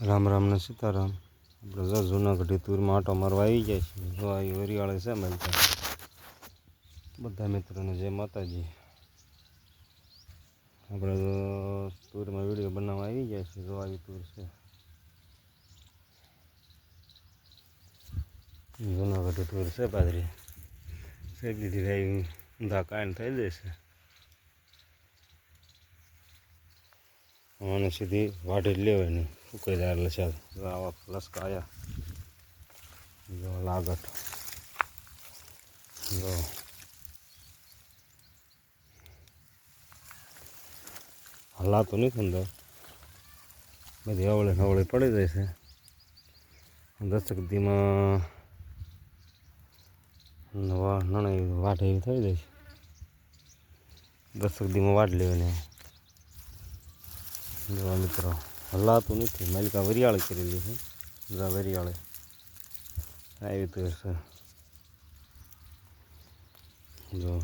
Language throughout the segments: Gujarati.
રામ રામ ને સીતારામ. આપણે જો જૂનાગઢી તુરમાં આટો મારવા આવી જાય છે. જો આવી વરિયાળે છે મળતા બધા મિત્રોને જય માતાજી. આપણે તો તૂરમાં વીડિયો બનાવવા આવી જાય છે. જો આવી તુર છે. જૂનાગઢી ટૂર છે બાજરી શેક દીધી ભાઈ ઊંધા કાયમ થઈ જશે અને સીધી વાઢી જ લેવાની. ઉકેદાર છે. આવા લસકા આવ્યા જો લાગટ. જો. હલાતો નથી અંદર. બધી અવળે નવળે પડી જાય છે. દસક દીમાં નવા નાણા વાઢ એવી થઈ જાય છે. દસક દીમાં વાઢ લેવાની. જોવા મિત્રો. હલાતું નથી માલિકા વરિયાળી કરેલી છે. બધા વરિયાળે. આવી તો છે જો,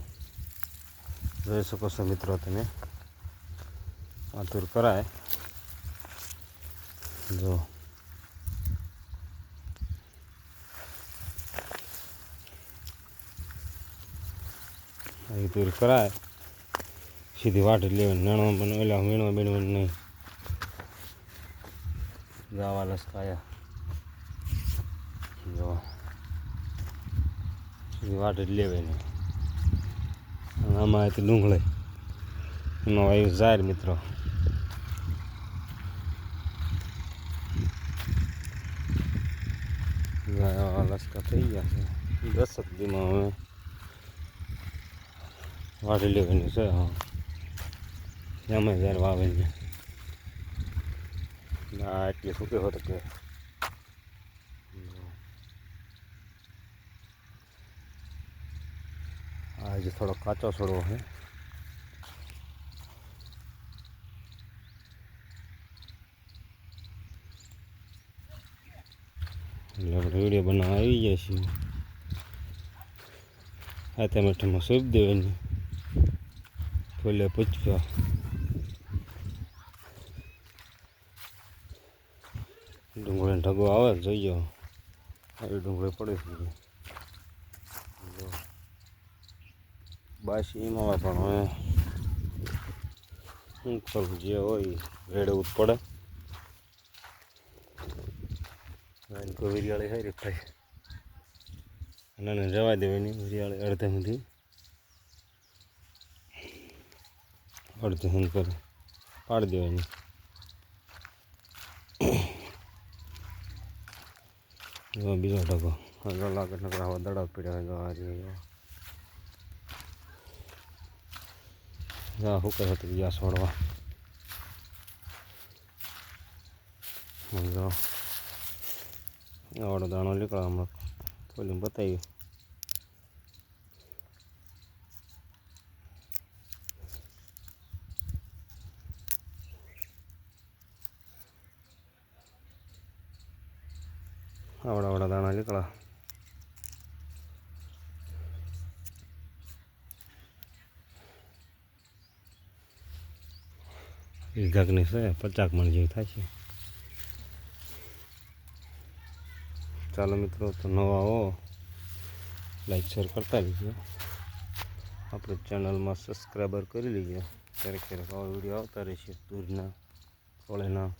જોઈ શકો છો મિત્રો તમે. આતુર કરાય. જો. આવી તુર કરાય. સીધી વાટ લેવાની. નાણો પણ ઓલા વીણવા નહીં. લસકાયા જો સીધી વાટી જ લેવાની આમાં હતી ડુંગળી એમાં વાયુ જાહેર મિત્રો લસકા થઈ ગયા છે દસક દીમાં હવે વાટી લેવાની છે હા વાવેલી ના એટલી સુકે હોત કે આજે થોડો કાચો છોડવો છે એટલે આપણે વીડિયો બનાવવા આવી જાય છીએ આ ટમેટામાં સૂપ દેવાની ફૂલે પૂછવા ડુંગળી ઢગો આવે જોઈએ આવી ડુંગળી પડી છે બાસી એમાં પણ હવે શું કરવું, જે હોય રેડવું જ પડે. કોઈ વિરિયાળી સારી ખાય અને જવા દેવાની, વિરિયાળી અડધે સુધી. અડધે સુધી કરે. પાડી દેવાની. જો બીજો ઢગો. આગળ લાગે નકર આવા દડા પીડ્યા જો આ રહ્યો જા હુકર હતું ગયા છોડવા. આવડો દાણો નીકળે હમણાં. ખોલીને બતાવી આવડા അവിടെ દાણા കള વીઘાકની છે પચાક જેવી થાય છે ચાલો મિત્રો તો નવા હો લાઈક શેર કરતા રહીજો આપણે ચેનલમાં સબસ્ક્રાઈબર કરી લીજો ક્યારેક ક્યારેક આવા વીડિયો આવતા રહેશે દૂરના કોળેના